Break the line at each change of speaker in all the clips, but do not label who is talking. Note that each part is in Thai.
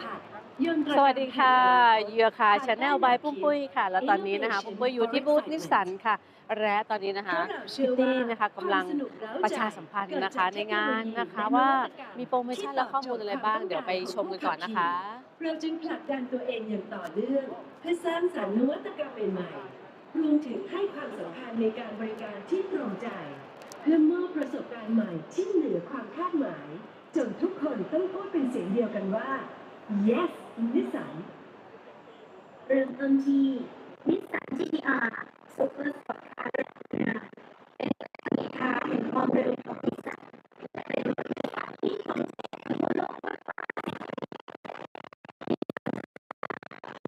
ผัสยนต์ประ
ส
กัน
วัสดีค่ะ
ภัย
เหยื่อค่ะชาแนลบายปุ้มปุ้ยค่ะ แล้วตอนนี้นะคะปุ้มปุ้ยอยู่ที่บูธนิสสันค่ะ และตอนนี้นะคะ
เพราะเราเชื่อ
พิตตี้
ว่า
นะคะกำลัง
ความสนุกเร้าใจ
ประชาสัมพันธ์นะคะ
เกิดจาก
ในงานนะคะ
เทคโนโลยี
ว่า
และนวัตกรรม
มีโปรโมชั่นและข้อมูลอะไรบ้าง เดี๋ยวไปชมกันก่อนนะคะ
เราจึงผลักดันตัวเองอย่างต่อเนื่องเพื่อสร้างสรรค์นวัตกรรมใหม่ๆรวมถึงให้ความสำคัญในการบริการที่ตรงใจเพื่อมอบประสบการณ์ใหม่ที่เหนือความคาดหมายจนทุกคนต้องพูดเป็นเสียงเดียวกันว่า yes นิสสัน
เริ่มต้นที่นิสสัน GTR ซูเปอร์สปอร์ตคาร์นะคะเป็นสินค้าแห่งความเร็วของนิสสันและเป็นรถไฟฟ้าที่ทรงแรงทั่วโลกมากกว่า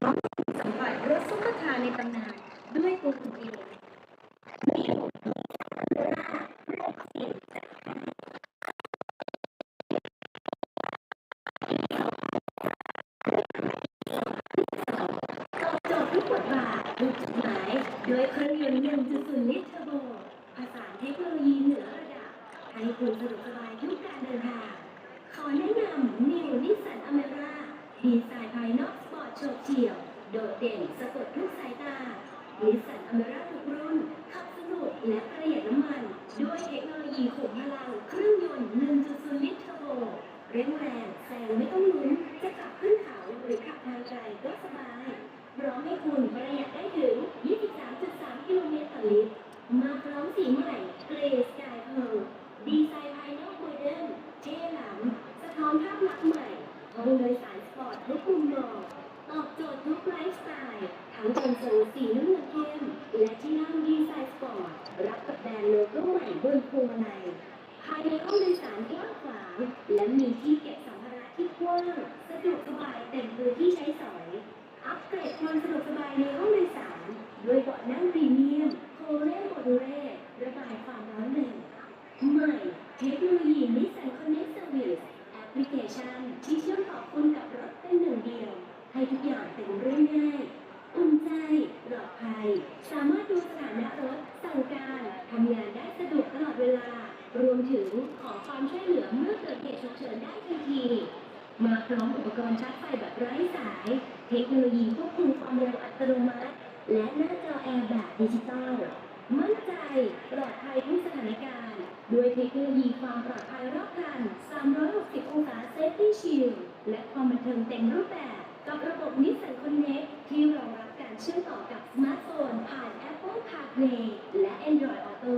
น้องสัมผัสรถซุปเปอร์คาร์ในตำนานด้วยตัวคุณเองระบบนิสสันเรล่าเลือกเสียงจาก ตอบโจทย์ทุกบทบาททุกจุดหมายด้วยเครื่องยนต์1.0ลิตรเทอร์โบผสานเทคโนโลยีเหนือระดับ ให้คุณสะดวกสบายทุกการเดินทาง ขอแนะนำ New Nissan Almera ดีไซน์ภายนอกสปอร์ตโฉบเฉี่ยว โดดเด่นสะกดทุกสายตา Nissan Almera ทุกรุ่น ขับสนุกและประหยัดน้ำมัน ด้วยเทคโนโลยีขุมพลังเครื่องยนต์ 1.0 ลิตรเทอร์โบ เร่งแรงแซงไม่ต้องลุ้น จะขับขึ้นเขาหรือขับทางไกลก็สบาย พ ให้ทุกอย่างเป็นเรื่องง่ายอุ่นใจปลอดภัย สามารถดูสถานะรถสั่งการทำงานได้สะดวกตลอดเวลา รวมถึงขอความช่วยเหลือเมื่อเกิดเหตุฉุกเฉินได้ทันที มาพร้อมอุปกรณ์ชาร์จไฟแบบไร้สาย เทคโนโลยีควบคุมความเร็วอัตโนมัติ และหน้าจอแอร์แบบดิจิตอลมั่นใจปลอดภัยทุกสถานการณ์ ด้วยเทคโนโลยีความปลอดภัยรอบคัน 360 องศา Safety Shield และความบันเทิงเต็มรูปแบบ กับระบบ Nissan Connect ที่รองรับการเชื่อมต่อกับสมาร์ทโฟนผ่าน Apple CarPlay และ Android Auto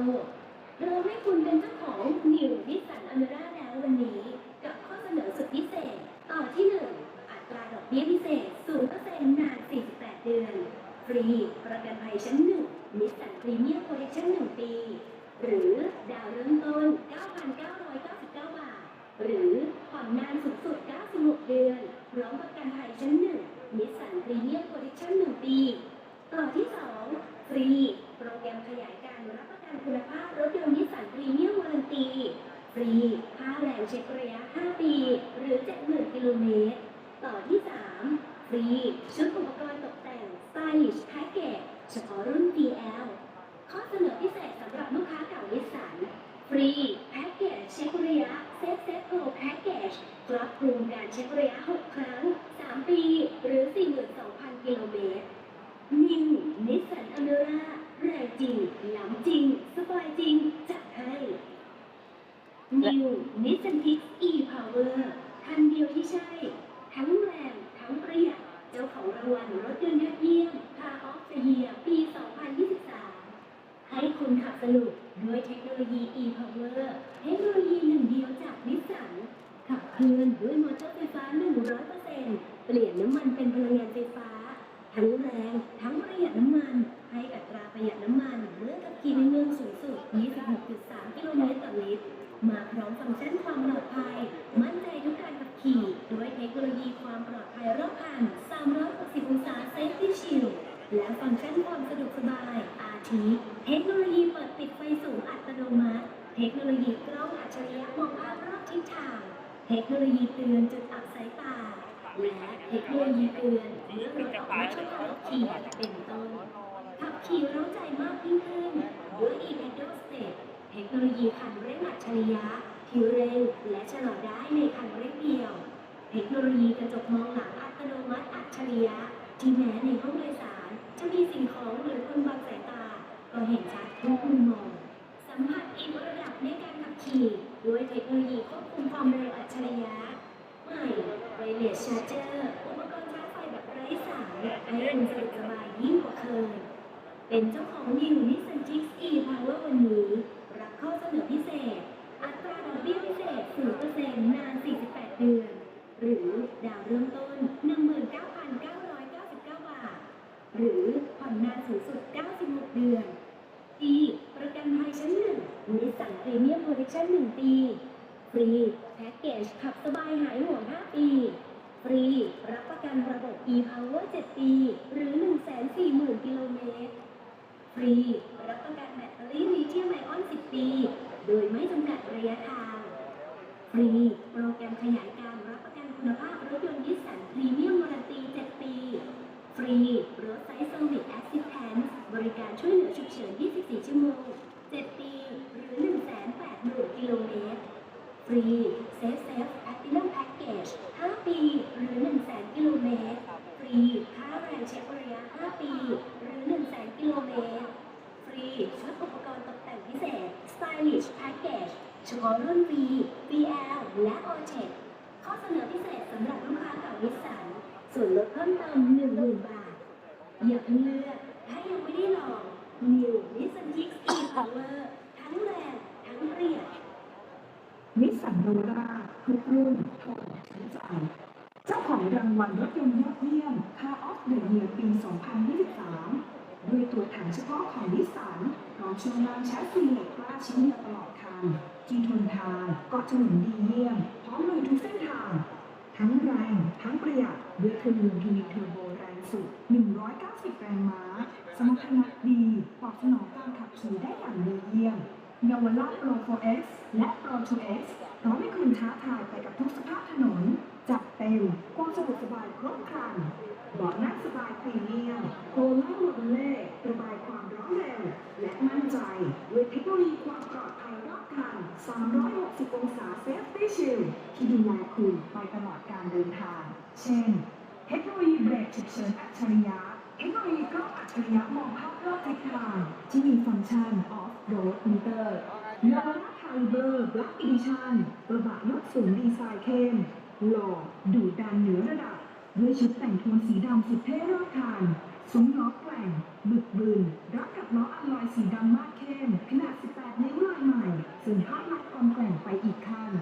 เราให้คุณเป็นเจ้าของ New Nissan Almera แล้ววันนี้ กับข้อเสนอสุดพิเศษ ต่อที่ 1 อัตราดอกเบี้ยพิเศษ 0%นาน 48 เดือน ฟรี ประกันภัยชั้น1นิสสันพรีเมียมโปรเทคชั่น1ปี หรือดาวเริ่มต้น 9,999 บาท หรือผ่อนนานสุด 96 เดือน พร้อมประกันภัยชั้น 1 นิสสันพรีเมียมโปรเทคีต่อที่ 2 ฟรี โปรแกรมขยายการรับประกันคุณภาพรถยนต์นิสสันพรีเมียมวารันตี ฟรี ค่าแรงเช็คระยะ 5 ปี หรือ 70,000 กิโลเมตร ต่อที่ 3 ฟรี ชุดอุปกรณ์ตกแต่ง Stylish Package เฉพาะรุ่น DL ข้อเสนอพิเศษสำหรับลูกค้าเก่านิสสัน ฟรี แพ็กเกจเช็คระยะเซฟเซฟโปรแพ็กเกจครอบคลุมการเช็คระยะ 6 ครั้ง 3 ปี หรือ 42,000 กิโลเมตร นิวนิสสันอเมร่าแรงจริง ล้ำจริง สบายจริง จัดให้ นิวนิสสันพิกอีพาวเวอร์คันเดียวที่ใช่ ทั้งแรงทั้งประหยัดเจ้าของรางวัลรถยนต์ยอดเยี่ยม Car of the Year ปี 2023 ให้คุณขับสนุกด้วยเทคโนโลยี e-power เทคโนโลยีหนึ่งเดียวจากนิสสันขับเคลื่อนด้วยมอเตอร์ไฟฟ้า100%เปลี่ยนน้ำมันเป็นพลังงานไฟฟ้า ทั้งแรงทั้งประหยัดน้ำมัน ให้อัตราประหยัดน้ำมันเมื่อขับขี่ในเมืองสูงสุด 26.3 กิโลเมตรต่อลิตร มาพร้อมฟังก์ชันความปลอดภัย มั่นใจทุกการขับขี่ด้วยเทคโนโลยีความปลอดภัยรอบคัน 360 องศา Safety Shield และฟังก์ชันความสะดวกสบาย RT เทคโนโลยีเปิดปิดไฟสูงอัตโนมัติ เทคโนโลยีกล้องอัจฉริยะมองภาพรอบทิศทาง เทคโนโลยีเตือนจุดอับสายตาและ เทคโนโลยีเตือนเมื่อรถออกมาช่วยขับขี่เป็นต้นขับขี่เร้ใจมากยิ่งขึ้นด้วย e-pedal step เทคโนโลยีคันเร่งอัจฉริยะที่เร่งและชะลอได้ในคันเร่งเดียว เทคโนโลยีกระจกมองหลังอัตโนมัติอัจฉริยะที่แม้ในห้องโดยสาร จะมีสิ่งของหรือคนบังสายตา ก็เห็นชัดทุกมุมมอง สัมผัสอีกระดับในการขับขี่ ด้วยเทคโนโลยีควบคุมความเร็วอัจฉริยะ ใหม่ไวเลสชาร์เจอร์อุปกรณ์ชาร์จไฟแบบไร้สายให้คุณสะดวกสบายยิ่งกว่าเคย เป็นเจ้าของนิวนิสสันจิกส์อีพาวเวอร์วันนี้ รับข้อเสนอพิเศษ อัตราดอกเบี้ยพิเศษ 0%นาน 48 เดือน หรือดาวเริ่มต้น 19,999 บาท หรือผ่อนนานสูงสุด 96 เดือนปีประกันภัยชั้นหนึ่งนิสสันพรีเมียมโปรเทคชั่น1ปีฟรี เกจขับสบายหายห่วง 5 ปี ฟรี รับประกันระบบ e-power 7 ปี หรือ 140,000 กิโลเมตร ฟรี รับประกันแบตเตอรี่ลิเธียมไอออน 10 ปี โดยไม่จำกัดระยะทาง ฟรี โปรแกรมขยายการรับประกันคุณภาพรถยนต์นิสสันพรีเมียมวารันตี 7 ปี ฟรี รถไซส์เซอร์วิสแอสซิสแทนซ์บริการช่วยเหลือฉุกเฉิน 24 ชั่วโมง 7 ปี หรือ 180,000 กิโลเมตร ฟรีเซฟเซฟแอตตินัมแพ็กเกจ 5 ปีหรือ 100,000 กิโลเมตร ฟรีค่าแรงเช็คระยะ 5 ปี หรือ 100,000 กิโลเมตร ฟรีชุดอุปกรณ์ตกแต่งพิเศษ Stylish Package เฉพาะรุ่น V, VL และ o t e c ข้อเสนอพิเศษสำหรับลูกค้าเก่านิสสันส่วนลดเพิ่มเติม10,000 บาท อย่าเพิ่งเลือก ถ้ายังไม่ได้ลอง New Nissan Kicks e-Power ทั้งแรงทั้งประหยัด
นิสสันโนราทุกรุ่นทนถึงใจเจ้าของรางวัลรถยนต์ยอดเยี่ยม Car of the Year ปี 2023 ด้วยตัวถังเฉพาะของนิสสันพร้อมช่วงล่างแชสซีเหล็กกล้าชิ้นเดียวตลอดคันที่ทนทานเกาะถนนดีเยี่ยม พร้อมลุยทุกเส้นทาง ทั้งแรงทั้งประหยัดด้วยเครื่องยนต์ทีวีเทอร์โบแรงสุด 190 แรงม้า สมรรถนะดีตอบสนองการขับขี่ได้อย่างดีเยี่ยม นาวาร่าโปร 4X และ Pro 2X พร้อมให้คุณท้าทายไปกับทุกสภาพถนน จัดเต็มความสะดวกสบายครบครันเบาะนั่งสบายพรีเมียมโคล่าโมเดเล่ระบายความร้อนเร็วและมั่นใจด้วยเทคโนโลยีความปลอดภัยรอบคัน 360 องศา Safety Shield ที่ดูแลคุณไปตลอดการเดินทาง เช่น เทคโนโลยีเบรกฉุกเฉินอัจฉริยะ เทคโนโลยีกล้องอัจฉริยะมองภ ที่มีฟังก์ชัน Off Road Meter นาวาร่าคาลิเบอร์ Black Edition กระบะยกสูงดีไซน์เข้ม หล่อดุดันเหนือระดับ ด้วยชุดแต่งโทนสีดำสุดเท่รอบคันซุ้มล้อแกว่งบึกบึนรับกับล้ออะลอยสีดำมากเข้ม ขนาด 18 นิ้วลายใหม่เสริมภาพลักษณ์ความแกร่งไปอีกขั้น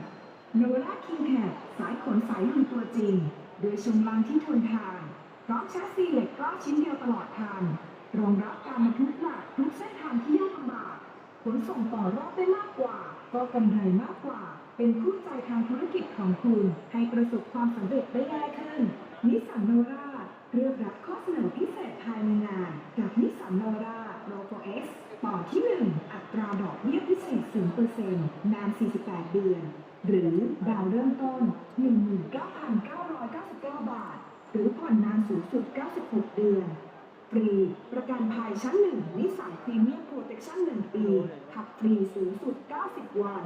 โนล่าคิงแคปสายขนสายลุยตัวจริง โดยช่วงล่างที่ทนทานพร้อมแชสซีเหล็กกล้าชิ้นเดียวตลอดทางรองรับการบรรทุก รอบได้มากกว่า ก็กำไรมากกว่า เป็นคู่ใจทางธุรกิจของคุณ ให้ประสบความสำเร็จได้ง่ายขึ้น นิสสันโนราเลือกรับข้อเสนอพิเศษภายในงาน กับนิสสันโนราโลโกเอ็กซ์ต่อที่ 1 อัตราดอกเบี้ยพิเศษ 0%นาน 48 เดือน หรือดาวเริ่มต้น 19,999 บาท หรือผ่อนนานสูงสุด 96 เดือน ฟรี ประกันภัยชั้น1นิสสันพรีเมียมโปรเทคชั่น1ปีขับฟรีสูงสุด 90 วัน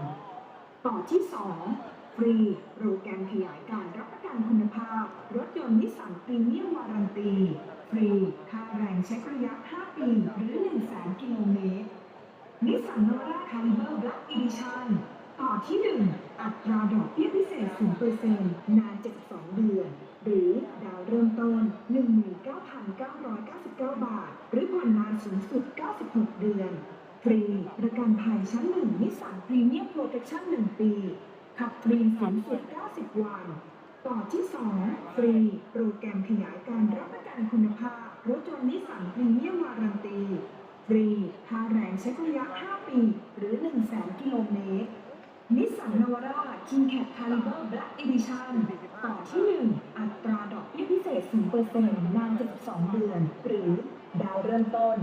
ต่อที่ 2 ฟรีโปรแกรมขยายการรับประกันคุณภาพ รถยนต์นิสสันพรีเมียมวารันตี ฟรีค่าแรงเช็คระยะ 5 ปี หรือ 1 0 0 0 0 0 กิโลเมตรนิสสันโนราคาลิเบอร์แบล็กอีดิชั่นต่อที่ 1 อัตราดอกเบี้ยพิเศษ0%นาน 72 เดือน หรือดาวเริ่มต้น 19,999 บาท หรือผ่อนนานสูงสุด 96 เดือน ฟรีประกันภัยชั้น1นิสสันพรีเมียมโปรเทคชั่น1 ปี ขับฟรีสูงสุด 90 วัน ต่อที่ 2 ฟรีโปรแกรมขยายการรับประกันคุณภาพรถยนต์นิสสันพรีเมียมวารันตี ฟรีค่าแรงเช็คระยะ 5 ปี หรือ 1 0 0 0 0 0 กิโลเมตรนิสสันนวาร่าคิงแคปคาลิเบอร์แบล็กอีดิชั่น ต่อที่ 1 อัตราดอกเบี้ยพิเศษ 0%นาน 72 เดือน หรือดาวเริ่มต้น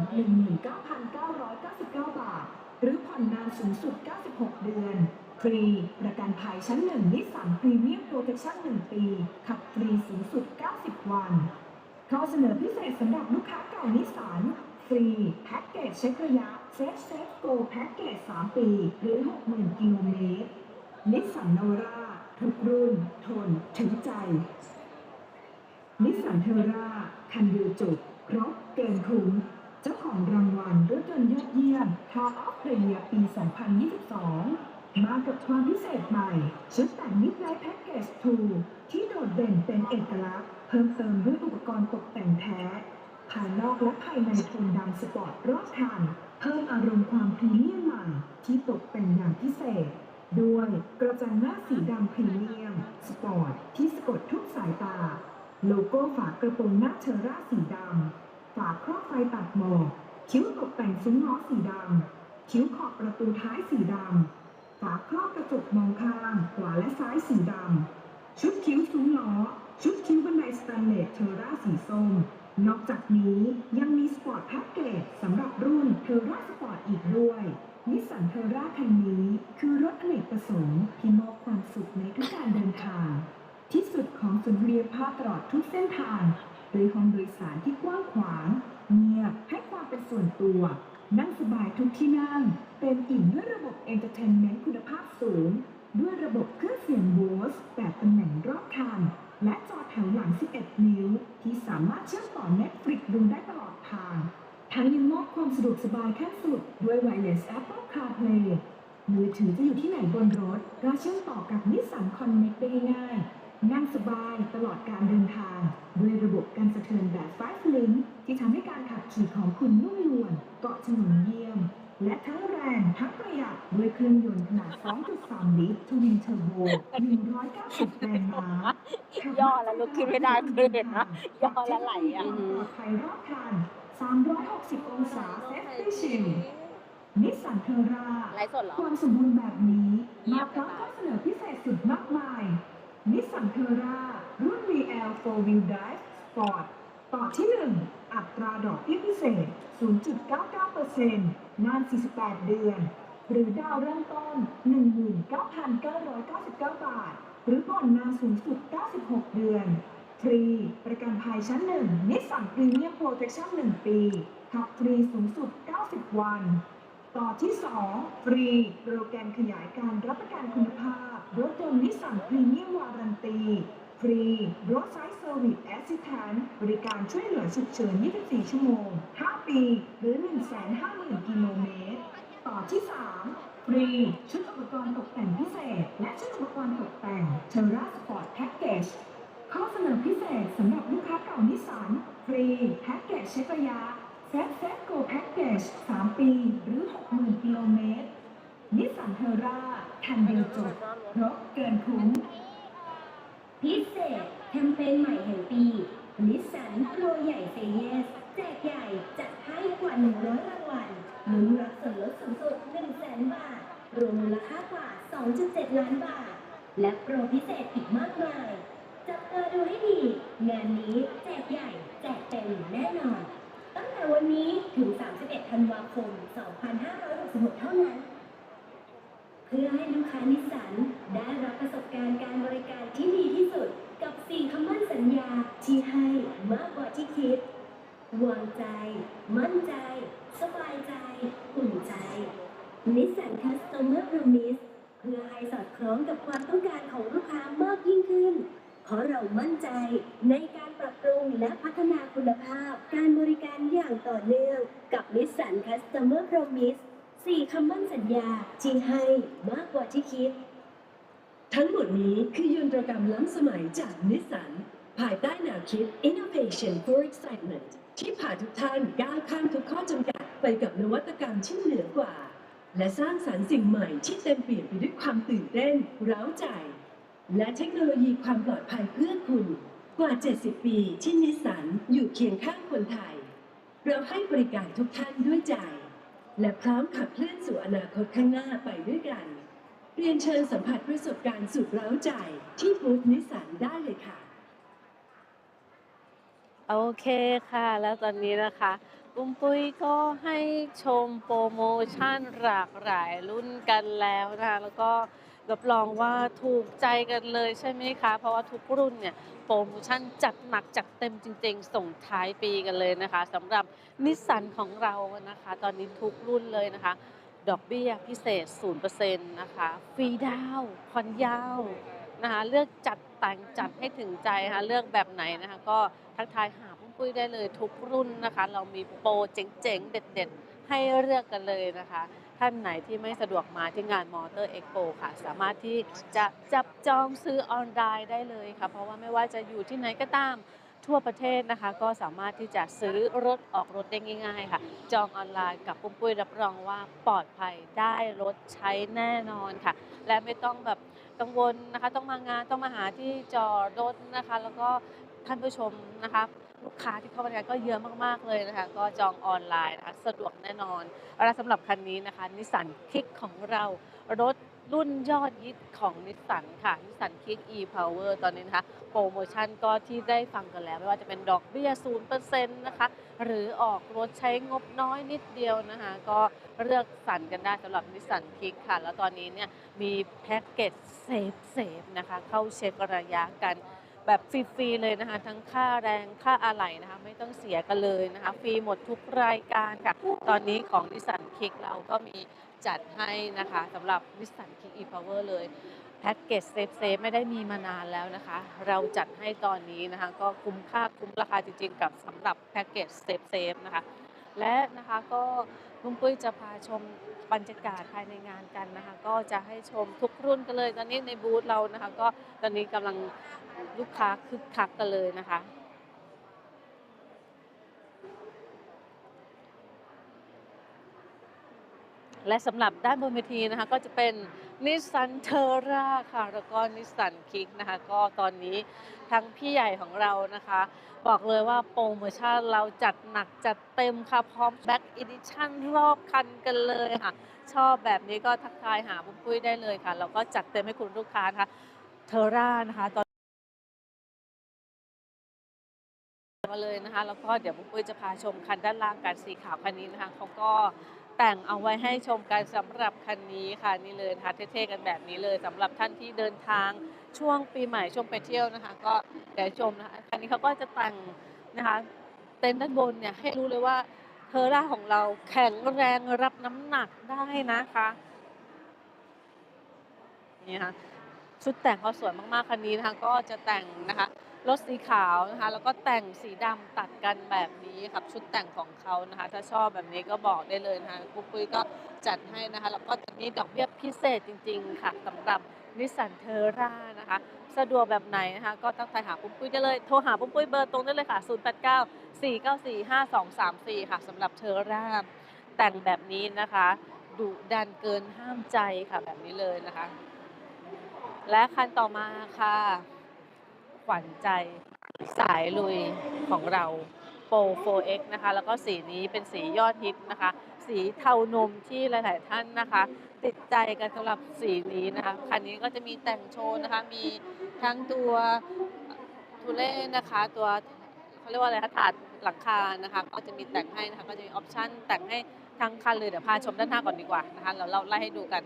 19,999 บาท หรือผ่อนนานสูงสุด 96 เดือน ฟรี ประกันภัยชั้น1นิสสันพรีเมียมโปรเทคชั่น 1 ปี ขับฟรีสูงสุด 90 วันข้อเสนอพิเศษสำหรับลูกค้าเก่านิสสันฟรี แพ็กเกจเช็คระยะเซฟเซฟโกแพ็กเกจ 3 ปี หรือ 60,000 กิโลเมตรนิสสันนวรา ทุกรุ่น ทน ถึงใจ นิสสันเทอร่า คันเดียวจบครบเกินคุ้ม เจ้าของรางวัลรถยนต์ยอดเยี่ยม Car of the Year ปี 2022 มากับความพิเศษใหม่ ชุดแต่ง Midnight Package 2 ที่โดดเด่นเป็นเอกลักษณ์ เพิ่มเติมด้วยอุปกรณ์ตกแต่งแท้ภายนอกและภายในโทนดำสปอร์ตรอบคัน เพิ่มอารมณ์ความพรีเมียมใหม่ที่ตกแต่งอย่างพิเศษ ด้วยกระจังหน้าสีดำพรีเมียม สปอร์ตที่สะกดทุกสายตา โลโก้ฝากระโปรงหน้าเทอร่าสีดำ ฝาครอบไฟตัดหมอกคิ้วตกแต่งซุ้มล้อสีดำ คิ้วขอบประตูท้ายสีดำ ฝาครอบกระจกมองข้างขวาและซ้ายสีดำ ชุดคิ้วซุ้มล้อ ชุดคิ้วบันไดสแตนเลสเทอร่าสีส้ม นอกจากนี้ยังมีสปอร์ตแพ็กเกจสำหรับรุ่นเทอร่าสปอร์ตอีกด้วย นิสสันเทอร่าคันนี้คือรถอเนกประสงค์ที่มอบความสุขในทุกการเดินทาง ที่สุดของสุนทรียภาพตลอดทุกเส้นทาง โดยห้องโดยสารที่กว้างขวางเงียบให้ความเป็นส่วนตัว นั่งสบายทุกที่นั่ง เต็มอิ่มด้วยระบบเอนเตอร์เทนเมนต์คุณภาพสูง ด้วยระบบเครื่องเสียง Bose แบบตำแหน่งรอบคันและจอแถวหลัง 11 นิ้ว ที่สามารถเชื่อมต่อ Netflix ดูได้ตลอดทาง ทั้งยังมอบความสะดวกสบายขั้นสุด ด้วย Wireless Apple CarPlay มือถือจะอยู่ที่ไหนบนรถก็เชื่อมต่อกับนิสสันคอนเน c t ได้ง่ายๆนั่งสบายตลอดการเดินทาง ด้วยระบบการสะเทือนแบบ5 Link ที่ทำให้การขับขี่ของคุณนุ่มนวลเกาะถนนเยี่ยม และทั้งแรงทั้งประหยัดด้วยเครื่องยนต์ขนาด 2.3 ลิตรทวินเทอร์โบ190แรงม้า
ย่อแล้วลุกขึ้นไม่ได้เคยเห็นนะย่อแล้วไหลอะ
ปลอดภัยรอบคัน 360 องศาเซฟตี้ชิลนิสสันเทอร่า
ไลฟ์สดเหรอ
ความสมบูรณ์แบบนี้มาพร้อมข้อเสนอพิเศษสุดมากมาย นิสสันเทอร่ารุ่น VL 4 Wheel Drive Sport ต่อที่ 1 อัตราดอกเบี้ยพิเศษ 0.99%นาน 48 เดือน หรือดาวเริ่มต้น 19,999 บาท หรือผ่อนนานสูงสุด 96 เดือน ฟรี ประกันภัยชั้น1นิสสันพรีเมียมโปรเทคชั่น1ปีขับฟรีสูงสุด 90 วัน ต่อที่ 2 ฟรี โปรแกรมขยายการรับประกันคุณภาพ รถยนต์นิสสันพรีเมียมวารันตี ฟรี รถไซส์เซอร์วิสแอสซิสแตนบริการช่วยเหลือฉุกเฉิน 24 ชั่วโมง 5 ปี หรือ 150,000 กิโลเมตร ต่อที่ 3 ฟรี ชุดอุปกรณ์ตกแต่งพิเศษ และชุดอุปกรณ์ตกแต่งเทอร่าสปอร์ตแพ็กเกจ ข้อเสนอพิเศษสำหรับลูกค้าเก่านิสสันฟรีแพ็กเกจเช็คระยะแซฟแซฟโกแพ็กเกจ3ปี หรือ 60,000กิโลเมตร นิสสันเทอร่าคันเดียวจบครบเกินคุ้ม
พิเศษแคมเปญใหม่แห่งปี นิสสันโปรใหญ่เซเยสแจกใหญ่จัดให้กว่า 100 รางวัลลุ้นรับส่วนลดสูงสุด100,000บาท รวมมูลค่ากว่า 2.7 ล้านบาท และโปรพิเศษอีกมากมาย จับตาดูให้ดี งานนี้แจกใหญ่ แจกเต็มแน่นอน ตั้งแต่วันนี้ถึง 31 ธันวาคม 2566 เท่านั้น เพื่อให้ลูกค้านิสสันได้รับประสบการณ์การบริการที่ดีที่สุด กับ4คำมั่นสัญญาที่ให้มากกว่าที่คิด วางใจ มั่นใจ สบายใจอุ่นใจนิสสัน Customer Promise เพื่อให้สอดคล้องกับความต้องการของลูกค้ามากยิ่งขึ้น เพราะเรามั่นใจในการปรับปรุงและพัฒนาคุณภาพ การบริการอย่างต่อเนื่องกับ Nissan Customer Promise สี่คำมั่นสัญญาที่ให้มากกว่าที่คิด
ทั้งหมดนี้คือยนตรกรรมล้ำสมัยจากนิสสันภายใต้แนวคิด Innovation for Excitement ที่พาทุกท่านก้าวข้ามทุกข้อจำกัดไปกับนวัตกรรมที่เหนือกว่า และสร้างสรรค์สิ่งใหม่ที่เต็มเปี่ยมไปด้วยความตื่นเต้น ร้าวใจ และเทคโนโลยีความปลอดภัยเพื่อคุณกว่า 70 ปีที่นิสสันอยู่เคียงข้างคนไทย เราให้บริการทุกท่านด้วยใจ และพร้อมขับเคลื่อนสู่อนาคตข้างหน้าไปด้วยกัน เรียนเชิญสัมผัสประสบการณ์สุดเร้าใจที่บูธนิสสันได้เลยค่ะ
โอเคค่ะ แล้วตอนนี้นะคะปุ้มปุ้ยก็ให้ชมโปรโมชั่นหลากหลายรุ่นกันแล้วนะคะแล้วก็ รับรองว่าถูกใจกันเลยใช่ไหมคะ เพราะว่าทุกรุ่นเนี่ยโปรโมชั่นจัดหนักจัดเต็มจริง ๆ ส่งท้ายปีกันเลยนะคะสำหรับนิสสันของเรานะคะ ตอนนี้ทุกรุ่นเลยนะคะ ดอกเบี้ยพิเศษ 0%นะคะฟรีดาวน์ผ่อนยาวนะคะเลือกจัดแต่งจัดให้ถึงใจนะคะเลือกแบบไหนนะคะก็ทักทายหาปุ้มปุ้ยได้เลยทุกรุ่นนะคะ เรามีโปรเจ๋งๆ เด็ดๆ ให้เลือกกันเลยนะคะ ท่านไหนที่ไม่สะดวกมาที่งานมอเตอร์เอ็กโปค่ะ สามารถที่จะจับจองซื้อออนไลน์ได้เลยค่ะ เพราะว่าไม่ว่าจะอยู่ที่ไหนก็ตามทั่วประเทศนะคะ ก็สามารถที่จะซื้อรถออกรถได้ง่าย ๆ ค่ะ จองออนไลน์กับปุ้มปุ้ยรับรองว่าปลอดภัยได้รถใช้แน่นอนค่ะ และไม่ต้องแบบกังวลนะคะ ต้องมางานต้องมาหาที่จอดรถนะคะ แล้วก็ท่านผู้ชมนะคะ ลูกค้าที่เข้ามาในงานก็เยอะมากๆเลยนะคะ ก็จองออนไลน์นะคะสะดวกแน่นอนและสำหรับคันนี้นะคะนิสสันคิกของเรารถรุ่นยอดฮิตของนิสสันค่ะนิสสันคิก e-power ตอนนี้นะคะ โปรโมชั่นก็ที่ได้ฟังกันแล้ว ไม่ว่าจะเป็นดอกเบี้ย 0%นะคะ หรือออกรถใช้งบน้อยนิดเดียวนะคะ ก็เลือกสรรกันได้สำหรับนิสสันคิกค่ะ แล้วตอนนี้เนี่ยมีแพ็กเกจเซฟเซฟนะคะ เข้าเช็คระยะกัน แบบฟรีๆเลยนะคะ ทั้งค่าแรงค่าอะไหล่นะคะ ไม่ต้องเสียกันเลยนะคะ ฟรีหมดทุกรายการค่ะ ตอนนี้ของนิสสันคิกเราก็มีจัดให้นะคะสำหรับนิสสันคิกอีพาวเวอร์เลยแพ็กเกจเซฟเซฟไม่ได้มีมานานแล้วนะคะ เราจัดให้ตอนนี้นะคะ ก็คุ้มค่าคุ้มราคาจริงๆ กับสำหรับแพ็กเกจเซฟเซฟนะคะ และนะคะก็ลุงปุ้ยจะพาชมบรรยากาศภายในงานกันนะคะ ก็จะให้ชมทุกรุ่นกันเลย ตอนนี้ในบูธเรานะคะ ก็ตอนนี้กำลังลูกค้าคึกคักกันเลยนะคะและสำหรับด้านบนเวทีนะคะก็จะเป็น นิสสันเทอร่าค่ะ แล้วก็นิสสันคิกนะคะ ก็ตอนนี้ทั้งพี่ใหญ่ของเรานะคะ บอกเลยว่าโปรโมชั่นเราจัดหนักจัดเต็มค่ะ พร้อมแบ็กอีดิชั่นรอบคันกันเลยค่ะ ชอบแบบนี้ก็ทักทายหาปุ้มปุ้ยได้เลยค่ะแล้วก็จัดเต็มให้คุณลูกค้านะคะเทอร่านะคะตอนมาเลยนะคะ แล้วก็เดี๋ยวปุ้มปุ้ยจะพาชมคันด้านล่างกันสีขาวคันนี้นะคะเขาก็ แต่งเอาไว้ให้ชมกันสำหรับคันนี้ค่ะนี่เลยนะคะเท่ๆกันแบบนี้เลยสำหรับท่านที่เดินทางช่วงปีใหม่ช่วงไปเที่ยวนะคะ ก็เดี๋ยวชมนะคะคันนี้เขาก็จะแต่งนะคะ เต็นท์ด้านบนเนี่ยให้รู้เลยว่าเทอร่าของเราแข็งแรงรับน้ำหนักได้นะคะนี่นะคะชุดแต่งเขาสวยมากๆคันนี้นะคะก็จะแต่งนะคะ รถสีขาวนะคะแล้วก็แต่งสีดำตัดกันแบบนี้ครับชุดแต่งของเขานะคะ ถ้าชอบแบบนี้ก็บอกได้เลยนะคะปุ๊กปุ้ยก็จัดให้นะคะ แล้วก็จะมีดอกเบี้ยพิเศษจริง ๆ ค่ะสำหรับนิสสันเทอร่านะคะ สะดวกแบบไหนนะคะ ก็ตั้งใจหาปุ้มปุ้ยได้เลย โทรหาปุ้มปุ้ยเบอร์ตรงได้เลยค่ะ 089 494 5234 ค่ะสำหรับเทอร่าแต่งแบบนี้นะคะดุดันเกินห้ามใจค่ะแบบนี้เลยนะคะ และคันต่อมาค่ะ วัญใจสายลุยของเราโปร 4X นะคะ แล้วก็สีนี้เป็นสียอดฮิตนะคะ สีเทานมที่หลาย ๆ ท่านนะคะ ติดใจกันสำหรับสีนี้นะคะคันนี้ก็จะมีแต่งโชว์นะคะ มีทั้งตัวทูเล่นะคะ ตัวเขาเรียกว่าอะไรคะถาดหลังคานะคะ ก็จะมีแต่งให้นะคะ ก็จะมีออปชั่นแต่งให้ทั้งคันเลย เดี๋ยวพาชมด้านหน้าก่อนดีกว่านะคะเราเราไล่ให้ดูกัน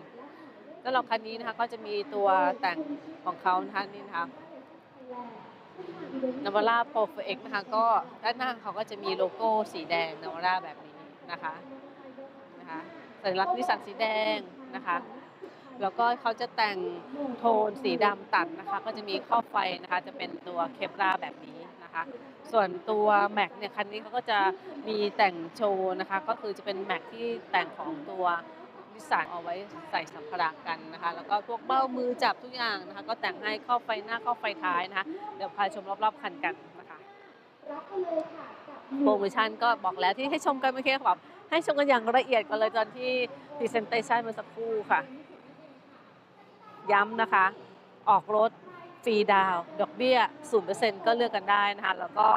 สำหรับคันนี้นะคะก็จะมีตัวแต่งของเขานะคะนี่นะคะ นวาร่าโปรเฟกนะคะก็ด้านหน้าเขาก็จะมีโลโก้สีแดงนวาร่าแบบนี้นะคะนะคะสัญลักษณ์นิสสันสีแดงนะคะแล้วก็เขาจะแต่งโทนสีดำตัดนะคะ ก็จะมีข้อไฟนะคะ จะเป็นตัวเคปราแบบนี้นะคะ ส่วนตัวแม็กเนี่ยคันนี้เขาก็จะมีแต่งโชว์นะคะ ก็คือจะเป็นแม็กที่แต่งของตัว นิสันเอาไว้ใส่สัมภาระกันนะคะ แล้วก็พวกเบ้ามือจับทุกอย่างนะคะ ก็แต่งให้เข้าไฟหน้าเข้าไฟท้ายนะคะ เดี๋ยวพาชมรอบๆคันกันนะคะโปรโมชั่นก็บอกแล้วที่ให้ชมกันเมื่อกี้แบบให้ชมกันอย่างละเอียดกันเลยตอนที่ Presentation เมื่อสักครู่ค่ะ ย้ำนะคะ ออกรถฟรีดาวดอกเบี้ย0%ก็เลือกกันได้นะคะ แล้วก็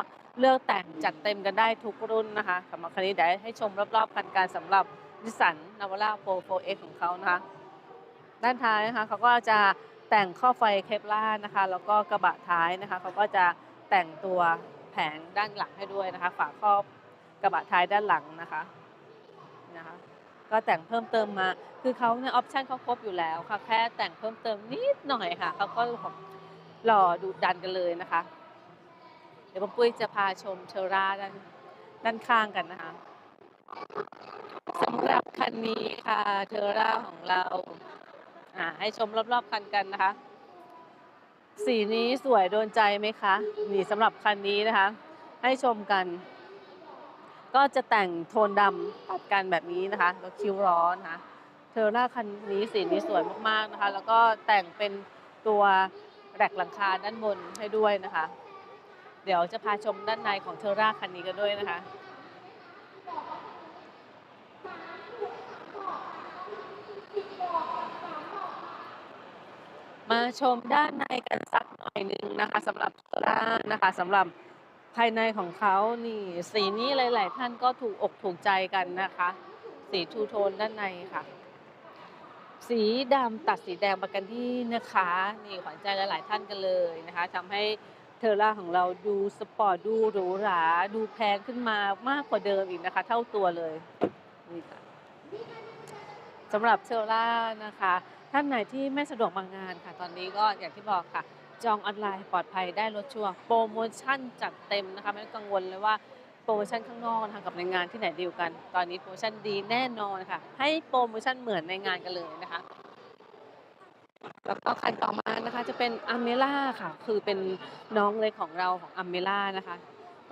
เลือกแต่งจัดเต็มกันได้ทุกรุ่นนะคะสำหรับคันนี้เดี๋ยวให้ชมรอบๆคันการสำหรับ นิสสันนาวาร่าโปร 4X ของเขานะคะด้านท้ายนะคะเขาก็จะแต่งข้อไฟเคปล่าร์นะคะ แล้วก็กระบะท้ายนะคะเขาก็จะแต่งตัวแผงด้านหลังให้ด้วยนะคะ ฝาครอบกระบะท้ายด้านหลังนะคะนะคะ ก็แต่งเพิ่มเติมมา คือเขาเนี่ยออปชันเขาครบอยู่แล้วค่ะ แค่แต่งเพิ่มเติมนิดหน่อยค่ะเขาก็หล่อดุดันกันเลยนะคะ เดี๋ยวปุ้ยจะพาชมเชอร่าด้านด้านข้างกันนะคะ สำหรับคันนี้ค่ะเทอร่าของเราอ่าให้ชมรอบๆคันกันนะคะ สีนี้สวยโดนใจไหมคะ นี่สำหรับคันนี้นะคะ ให้ชมกัน ก็จะแต่งโทนดำตัดกันแบบนี้นะคะแล้วคิ้วร้อนนะคะเทอร่าคันนี้สีนี้สวยมากๆนะคะ แล้วก็แต่งเป็นตัวแรกหลังคาด้านบนให้ด้วยนะคะ เดี๋ยวจะพาชมด้านในของเทอร่าคันนี้กันด้วยนะคะ มาชมด้านในกันสักหน่อยหนึงนะคะสำหรับเทอร่านะคะสำหรับภายในของเขานี่สีนี้หลาย ๆ ท่านก็ถูกอกถูกใจกันนะคะ สีทูโทนด้านในค่ะ สีดำตัดสีแดงมากันที่นะคะ นี่ขวัญใจหลาย ๆ ท่านกันเลยนะคะทำให้เทอร่าของเราดูสปอร์ตดูหรูหรา ดูแพงขึ้นมามากกว่าเดิมอีกนะคะ เท่าตัวเลยนี่ค่ะสำหรับเทอร่านะคะ ท่านไหนที่ไม่สะดวกมางานค่ะ ตอนนี้ก็อย่างที่บอกค่ะ จองออนไลน์ปลอดภัยได้ลดช่วงโปรโมชั่นจัดเต็มนะคะ ไม่ต้องกังวลเลยว่าโปรโมชั่นข้างนอกนะคะกับในงานที่ไหนเดียวกัน ตอนนี้โปรโมชั่นดีแน่นอนค่ะ ให้โปรโมชั่นเหมือนในงานกันเลยนะคะแล้วก็คันต่อมานะคะจะเป็นอเมล่าค่ะ คือเป็นน้องเล็กของเราของอเมล่านะคะ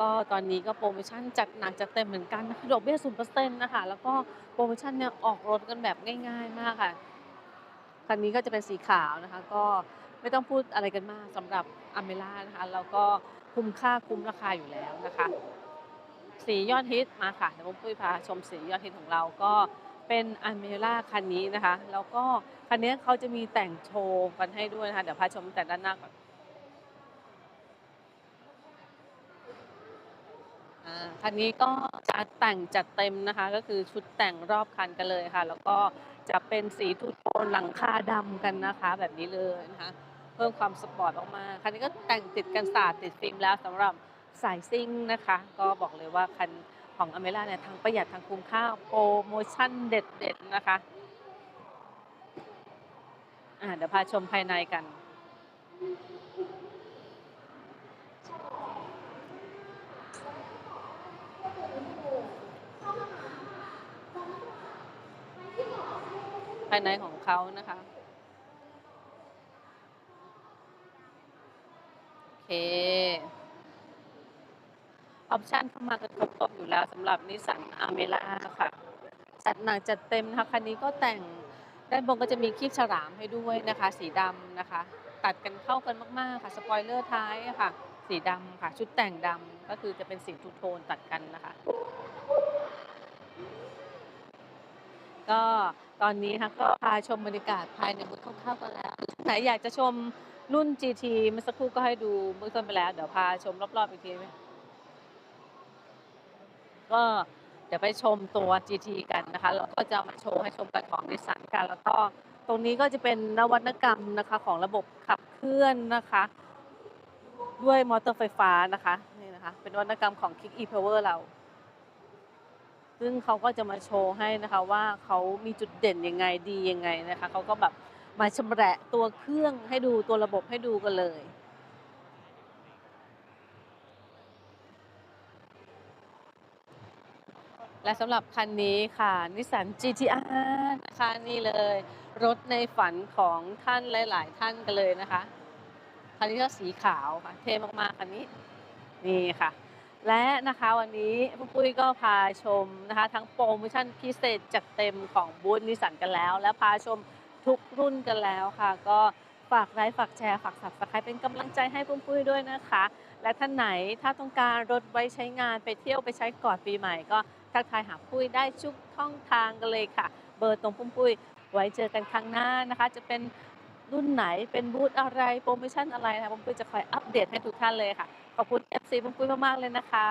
ก็ตอนนี้ก็โปรโมชั่นจัดหนักจัดเต็มเหมือนกันดอกเบี้ยศูนย์เปอร์เซ็นต์นะคะ แล้วก็โปรโมชั่นเนี่ยออกรถกันแบบง่าย ๆ มากค่ะ คันนี้ก็จะเป็นสีขาวนะคะ ก็ไม่ต้องพูดอะไรกันมากสำหรับอเมล่านะคะเราก็คุ้มค่าคุ้มราคาอยู่แล้วนะคะ สียอดฮิตมาค่ะเดี๋ยวผมปุ้ยพาชมสียอดฮิตของเราก็เป็นอเมล่าคันนี้นะคะ แล้วก็คันนี้เขาจะมีแต่งโชว์กันให้ด้วยนะคะ เดี๋ยวพาชมแต่ด้านหน้าก่อน อ่าคันนี้ก็จะแต่งจัดเต็มนะคะ ก็คือชุดแต่งรอบคันกันเลยค่ะ แล้วก็จะเป็นสีทูโทนหลังคาดำกันนะคะ แบบนี้เลยนะคะ เพิ่มความสปอร์ตออกมา คันนี้ก็แต่งติดกันศาสตร์ติดฟิล์มแล้วสำหรับสายซิ่งนะคะ ก็บอกเลยว่าคันของอเมร่าเนี่ยทั้งประหยัดทั้งคุ้มค่าโปรโมชั่นเด็ดๆนะคะอ่าเดี๋ยวพาชมภายในกันายในของเขานะคะโอเคออปชันเข้ามากันครบๆอยู่แล้วสำหรับนิสสันอเมร่าค่ะ จัดหนักจัดเต็มนะคะคันนี้ก็แต่งด้านบนก็จะมีคีบฉลามให้ด้วยนะคะ สีดำนะคะ ตัดกันเข้ากันมากๆค่ะสปอยเลอร์ท้ายค่ะ สีดำค่ะ ชุดแต่งดำก็คือจะเป็นสีทูโทนตัดกันนะคะ ก็ตอนนี้ค่ะก็พาชมบรรยากาศภายในบูธคร่าวๆกันแล้วไหนอยากจะชมรุ่น GT เมื่อสักครู่ก็ให้ดูเบื้องต้นไปแล้ว เดี๋ยวพาชมรอบๆอีกทีไหมก็เดี๋ยวไปชมตัว GT กันนะคะ แล้วก็จะมาโชว์ให้ชมกันของนิสสันกัน แล้วก็ตรงนี้ก็จะเป็นนวัตกรรมนะคะของระบบขับเคลื่อนนะคะ ด้วยมอเตอร์ไฟฟ้านะคะนี่นะคะ เป็นนวัตกรรมของ Kick e-Power เรา ซึ่งเขาก็จะมาโชว์ให้นะคะว่าเขามีจุดเด่นยังไงดียังไงนะคะเขาก็แบบมาชำแหละตัวเครื่องให้ดูตัวระบบให้ดูกันเลยและสำหรับคันนี้ค่ะนิสสัน GTR นะคะนี่เลย รถในฝันของท่านหลาย ๆ ท่านกันเลยนะคะ คันนี้ก็สีขาวค่ะ เท่มาก ๆ คันนี้ นี่ค่ะ และนะคะวันนี้ปุ้ปุ้ยก็พาชมนะคะทั้งโปรโมชั่นพิเศษจัดเต็มของบูธนิสันกันแล้ว และพาชมทุกรุ่นกันแล้วค่ะ ก็ฝากไลค์ฝากแชร์ฝากสับสไครเป็นกำลังใจให้ปุ้มปุ้ยด้วยนะคะ และท่านไหนถ้าต้องการรถไว้ใช้งานไปเที่ยวไปใช้ก่อนปีใหม่ ก็ทักทายหาปุ้ยได้ทุกช่องทางกันเลยค่ะ เบอร์ตรงปุ้มปุ้ยไว้เจอกันครั้งหน้านะคะ จะเป็นรุ่นไหนเป็นบูธอะไรโปรโมชั่นอะไรนะคะปุ้มปุ้ยจะคอยอัปเดตให้ทุกท่านเลยค่ะ ขอบคุณ FC ปุ้มปุ้ยมากๆเลยนะคะ